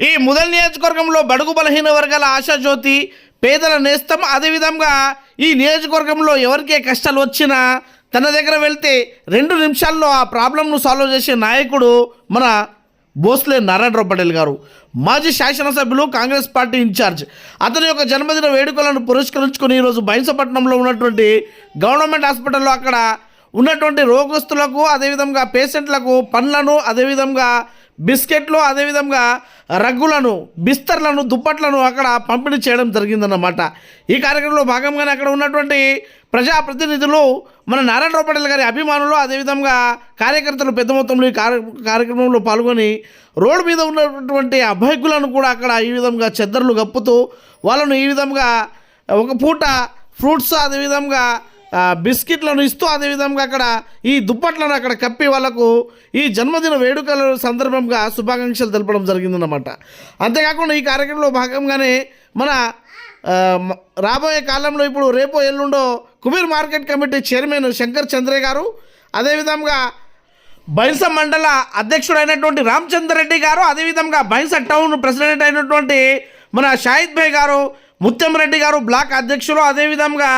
ఈ ముదల్ నియోజకవర్గంలో బడుగు బలహీన వర్గాల ఆశాజ్యోతి పేదల నేస్తం. అదేవిధంగా ఈ నియోజకవర్గంలో ఎవరికే కష్టాలు వచ్చినా తన దగ్గర వెళ్తే రెండు నిమిషాల్లో ఆ ప్రాబ్లంను సాల్వ్ చేసే నాయకుడు మన భోస్లే నారాయణరావు పటేల్ గారు. మాజీ శాసనసభ్యులు కాంగ్రెస్ పార్టీ ఇన్ఛార్జ్. అతని యొక్క జన్మదిన వేడుకలను పురస్కరించుకుని ఈరోజు బైన్సపట్నంలో ఉన్నటువంటి గవర్నమెంట్ హాస్పిటల్లో అక్కడ ఉన్నటువంటి రోగస్తులకు అదేవిధంగా పేషెంట్లకు పండ్లను అదేవిధంగా బిస్కెట్లు అదేవిధంగా రగ్గులను బిస్తర్లను దుప్పట్లను అక్కడ పంపిణీ చేయడం జరిగిందన్నమాట. ఈ కార్యక్రమంలో భాగంగానే అక్కడ ఉన్నటువంటి ప్రజాప్రతినిధులు మన నారాయణరావు పటేల్ గారి అభిమానులు అదేవిధంగా కార్యకర్తలు పెద్ద మొత్తంలో ఈ కార్య కార్యక్రమంలో పాల్గొని రోడ్డు మీద ఉన్నటువంటి అభయకులను కూడా అక్కడ ఈ విధంగా చెద్దర్లు గప్పుతూ వాళ్ళను ఈ విధంగా ఒక పూట ఫ్రూట్స్ అదేవిధంగా బిస్కెట్లను ఇస్తూ అదేవిధంగా అక్కడ ఈ దుప్పట్లను అక్కడ కప్పి వాళ్ళకు ఈ జన్మదిన వేడుకల సందర్భంగా శుభాకాంక్షలు తెలపడం జరిగిందన్నమాట. అంతేకాకుండా ఈ కార్యక్రమంలో భాగంగానే మన రాబోయే కాలంలో ఇప్పుడు రేపో ఎల్లుండో Kubeer market committee chairman Shankar Chandre గారు అదేవిధంగా బైన్స మండల అధ్యక్షుడైనటువంటి రామచంద్ర రెడ్డి గారు అదేవిధంగా బైన్స టౌన్ ప్రెసిడెంట్ అయినటువంటి మన షాహిద్ భాయ్ గారు ముత్యం రెడ్డి గారు బ్లాక్ అధ్యక్షులు అదేవిధంగా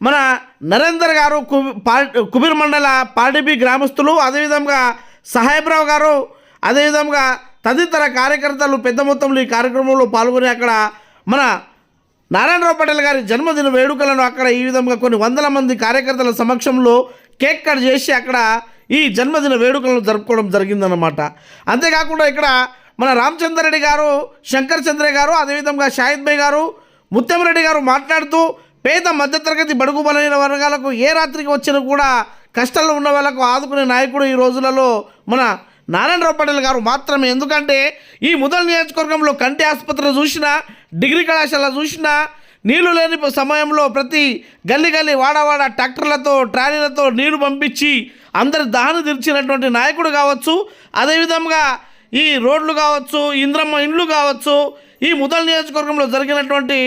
మన నరేందర్ గారు పా- కుబీర్ మండల పార్టీబీ గ్రామస్తులు అదేవిధంగా సహాయబ్రావు గారు అదేవిధంగా తదితర కార్యకర్తలు పెద్ద మొత్తంలో ఈ కార్యక్రమంలో పాల్గొని అక్కడ మన నారాయణరావు పటేల్ గారి జన్మదిన వేడుకలను అక్కడ ఈ విధంగా కొన్ని వందల మంది కార్యకర్తల సమక్షంలో కేక్ కట్ చేసి అక్కడ ఈ జన్మదిన వేడుకలను జరుపుకోవడం జరిగిందన్నమాట. అంతేకాకుండా ఇక్కడ మన రామచంద్ర రెడ్డి గారు శంకర్ చంద్ర గారు అదేవిధంగా షాహిద్ భాయ్ గారు ముత్యంరెడ్డి గారు మాట్లాడుతూ పేద మధ్యతరగతి బడుగు బలైన వర్గాలకు ఏ రాత్రికి వచ్చినా కూడా కష్టాల్లో ఉన్న వాళ్ళకు ఆదుకునే నాయకుడు ఈ రోజులలో మన నారాయణరావు పటేల్ గారు మాత్రమే. ఎందుకంటే ఈ ముదల్ నియోజకవర్గంలో కంటి ఆసుపత్రిలో చూసినా డిగ్రీ కళాశాల చూసినా నీళ్ళు లేని సమయంలో ప్రతి గల్లి గల్లి వాడవాడ ట్రాక్టర్లతో ట్రాలీలతో నీరు పంపించి అందరి దాహను తీర్చినటువంటి నాయకుడు కావచ్చు. అదేవిధంగా ఈ రోడ్లు కావచ్చు ఇంద్రమ్మ ఇండ్లు కావచ్చు ఈ ముదల్ నియోజకవర్గంలో జరిగినటువంటి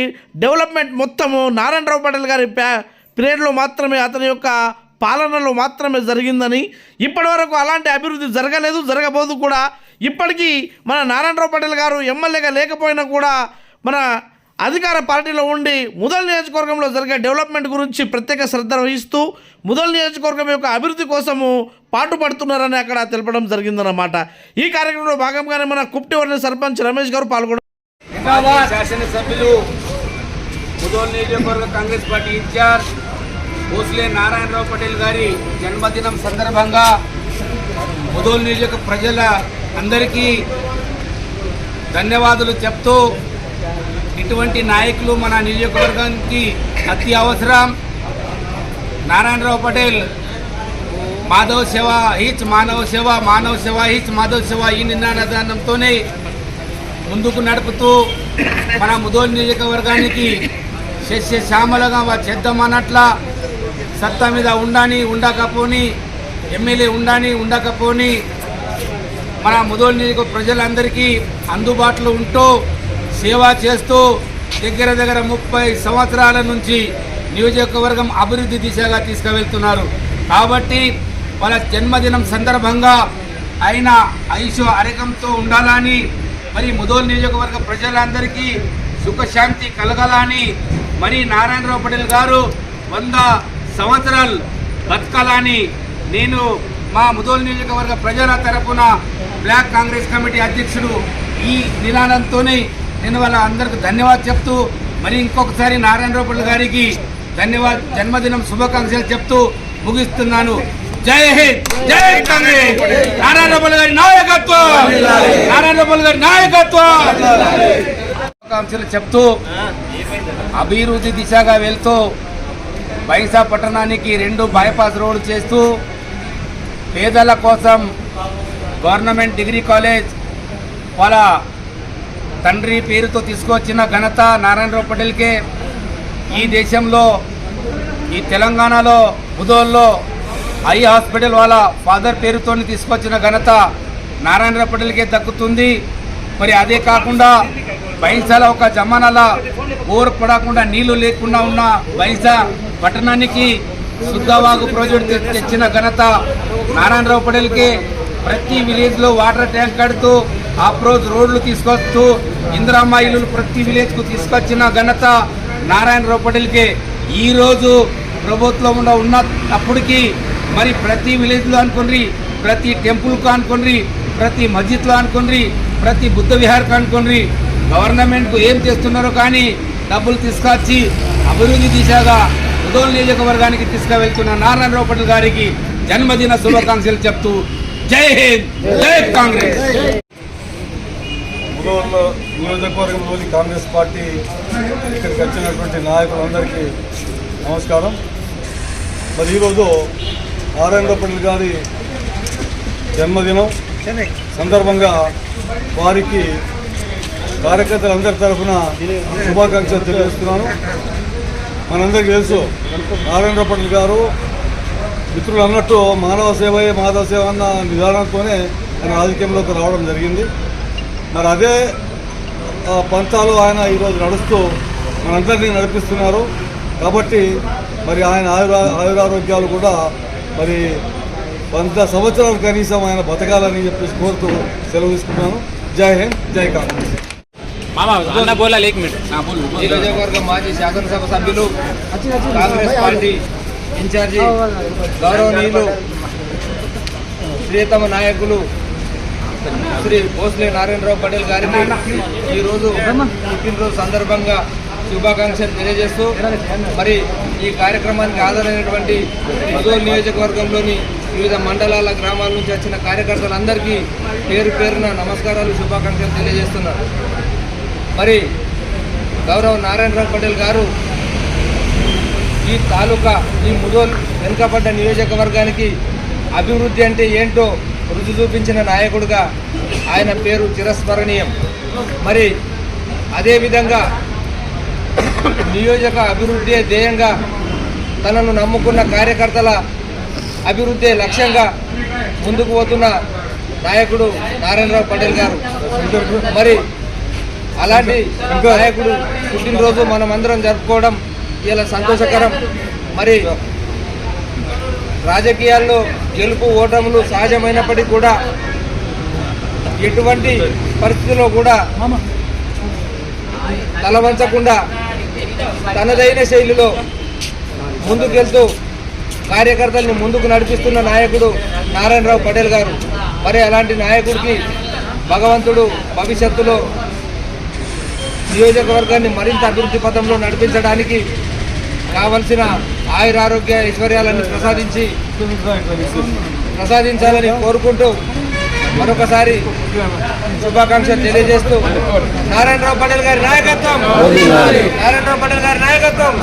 డెవలప్మెంట్ మొత్తము నారాయణరావు పటేల్ గారి పీరియడ్లో మాత్రమే అతని యొక్క పాలనలో మాత్రమే జరిగిందని ఇప్పటివరకు అలాంటి అభివృద్ధి జరగలేదు జరగబోదు కూడా. ఇప్పటికీ మన నారాయణరావు పటేల్ గారు ఎమ్మెల్యేగా లేకపోయినా కూడా మన అధికార పార్టీలో ఉండి ముదల్ నియోజకవర్గంలో జరిగే డెవలప్మెంట్ గురించి ప్రత్యేక శ్రద్ధ వహిస్తూ ముదల్ నియోజకవర్గం యొక్క అభివృద్ధి కోసము పాటుపడుతున్నారని అక్కడ తెలపడం జరిగిందన్నమాట. ఈ కార్యక్రమంలో భాగంగానే మన కుప్టివర్ణ సర్పంచ్ రమేష్ గారు పాల్గొన్నారు శాసనసభ్యులు ముదోల్ నియోజకవర్గ కాంగ్రెస్ పార్టీ ఇన్ఛార్జ్ భోస్లే నారాయణరావు పటేల్ గారి జన్మదినం సందర్భంగా ముదోల్ నియోజక ప్రజల అందరికీ ధన్యవాదాలు చెప్తూ ఇటువంటి నాయకులు మన నియోజకవర్గానికి అతి అవసరం. నారాయణరావు పటేల్ మాధవ సేవ హిచ్ మానవ సేవ మానవ సేవ హిచ్ మాధవ సేవ ఈ నినాదంతోనే ముందుకు నడుపుతూ మన ముదోల్ నియోజకవర్గానికి శస్య శ్యామలుగా చేద్దామన్నట్ల సత్తా మీద ఉండని ఉండకపోని ఎమ్మెల్యే ఉండని ఉండకపోని మన ముదోల్ నియోజక ప్రజలందరికీ అందుబాటులో ఉంటూ సేవ చేస్తూ దగ్గర దగ్గర ముప్పై సంవత్సరాల నుంచి నియోజకవర్గం అభివృద్ధి దిశగా తీసుకువెళ్తున్నారు. కాబట్టి వాళ్ళ జన్మదినం సందర్భంగా ఆయన ఐషో అరకంతో ఉండాలని మరి ముదోల్ నియోజకవర్గ ప్రజలందరికీ సుఖశాంతి కలగాలని మరి నారాయణరావు పటేల్ గారు వంద సంవత్సరాలు బతకాలని నేను మా ముదోల్ నియోజకవర్గ ప్రజల తరపున బ్లాక్ కాంగ్రెస్ కమిటీ అధ్యక్షుడు ఈ నినాదంతోనే నేను వాళ్ళ అందరికీ ధన్యవాదాలు చెప్తూ మరి ఇంకొకసారి నారాయణరావు పటేల్ గారికి ధన్యవాద జన్మదినం శుభాకాంక్షలు చెప్తూ ముగిస్తున్నాను. జై హింద్ జై కాంగ్రెస్. నారాయణరావు గారి నాయకత్వం. నారాయణ నారాయణరావు గారి నాయకత్వం. శుభాకాంక్షలు చెప్తూ అభివృద్ధి దిశగా వెళ్తూ బైసా పట్టణానికి రెండు బైపాస్ రోడ్డు చేస్తూ పేదల కోసం గవర్నమెంట్ డిగ్రీ కాలేజ్ వాళ్ళ తండ్రి పేరుతో తీసుకొచ్చిన ఘనత నారాయణరావు పటేల్కే ఈ దేశంలో ఈ తెలంగాణలో బుధోల్లో ఐ హాస్పిటల్ వాళ్ళ ఫాదర్ పేరుతో తీసుకొచ్చిన ఘనత నారాయణ పటేల్కే దక్కుతుంది. మరి అదే కాకుండా బైన్సాల ఒక జమానాల బోర్ పడకుండా నీళ్ళు లేకుండా ఉన్న బైన్సా పట్టణానికి శుద్ధవాగు ప్రాజెక్టు తెచ్చిన ఘనత నారాయణరావు పటేల్కే ప్రతి విలేజ్లో వాటర్ ట్యాంక్ కడుతూ అప్రోజ్ రోడ్లు తీసుకొస్తూ ఇందిరమ్మ ఇల్లులు ప్రతి విలేజ్కు తీసుకొచ్చిన ఘనత నారాయణరావు పటేల్కే. ఈరోజు రోజు ప్రభుత్వంలో ఉన్న అప్పటికి మరి ప్రతి విలేజ్లో అనుకోండి ప్రతి టెంపుల్కు అనుకోండి ప్రతి మస్జిద్లో అనుకోండి ప్రతి బుద్ధ విహార్కు అనుకోండి గవర్నమెంట్కు ఏం చేస్తున్నారో కానీ డబ్బులు తీసుకొచ్చి అభివృద్ధి దిశగా ఉదోల్ నియోజకవర్గానికి తీసుకువెళ్తున్న నారాయణ రూపటి గారికి జన్మదిన శుభాకాంక్షలు చెప్తూ జై హింద్ జై కాంగ్రెస్. నియోజకవర్గంలోని కాంగ్రెస్ పార్టీ ఇక్కడికి వచ్చినటువంటి నాయకులందరికీ నమస్కారం. మరి ఈరోజు ఆరంగపల్లి గారి జన్మదినం. సందర్భంగా వారికి కార్యకర్తలందరి తరఫున శుభాకాంక్షలు తెలియజేస్తున్నాను. మనందరికీ తెలుసు నారాయణ పటేల్ గారు మిత్రులు అన్నట్టు మానవ సేవయే మాధవ సేవ అన్న నిదానంతోనే ఆయన రాజకీయంలోకి రావడం జరిగింది. మరి అదే పంతాలు ఆయన ఈరోజు నడుస్తూ మనందరినీ నడిపిస్తున్నారు. కాబట్టి మరి ఆయన ఆయుర ఆయురారోగ్యాలు కూడా మరి వంద సంవత్సరాలు కనీసం ఆయన బతకాలని చెప్పేసి కోరుతూ సెలవు తీసుకున్నాను జై హింద్ జై కాంగ్రెస్. నియోజకవర్గ మాజీ శాసనసభ సభ్యులు కాంగ్రెస్ పార్టీ ఇన్ఛార్జి గౌరవనీయులు ప్రియతమ నాయకులు శ్రీ భోస్లే నారాయణరావు పటేల్ గారికి ఈరోజు పుట్టినరోజు సందర్భంగా శుభాకాంక్షలు తెలియజేస్తూ మరి ఈ కార్యక్రమానికి హాజరైనటువంటి మధుర్ నియోజకవర్గంలోని వివిధ మండలాల గ్రామాల నుంచి వచ్చిన కార్యకర్తలందరికీ పేరు పేరున నమస్కారాలు శుభాకాంక్షలు తెలియజేస్తున్నారు. మరి గౌరవ్ నారాయణరావు పటేల్ గారు ఈ తాలూకా ఈ ముదోల్ వెనుకబడ్డ నియోజకవర్గానికి అభివృద్ధి అంటే ఏంటో రుచి చూపించిన నాయకుడిగా ఆయన పేరు చిరస్మరణీయం. మరి అదేవిధంగా నియోజక అభివృద్ధి ధ్యేయంగా తనను నమ్ముకున్న కార్యకర్తల అభివృద్ధి లక్ష్యంగా ముందుకు పోతున్న నాయకుడు నారాయణరావు పటేల్ గారు. మరి అలాంటి నాయకుడు పుట్టినరోజు మనం అందరం జరుపుకోవడం ఇలా సంతోషకరం. మరి రాజకీయాల్లో గెలుపు ఓటములు సహజమైనప్పటికీ కూడా ఎటువంటి పరిస్థితుల్లో కూడా తలవంచకుండా తనదైన శైలిలో ముందుకెళ్తూ కార్యకర్తల్ని ముందుకు నడిపిస్తున్న నాయకుడు నారాయణరావు పటేల్ గారు. మరి అలాంటి నాయకుడికి భగవంతుడు భవిష్యత్తులో నియోజకవర్గాన్ని మరింత అభివృద్ధి పథంలో నడిపించడానికి కావలసిన ఆయురారోగ్య ఐశ్వర్యాలను ప్రసాదించి ప్రసాదించాలని కోరుకుంటూ మరొకసారి శుభాకాంక్షలు తెలియజేస్తూ నారాయణరావు పటేల్ గారి నాయకత్వం. నారాయణరావు పటేల్ గారి నాయకత్వం.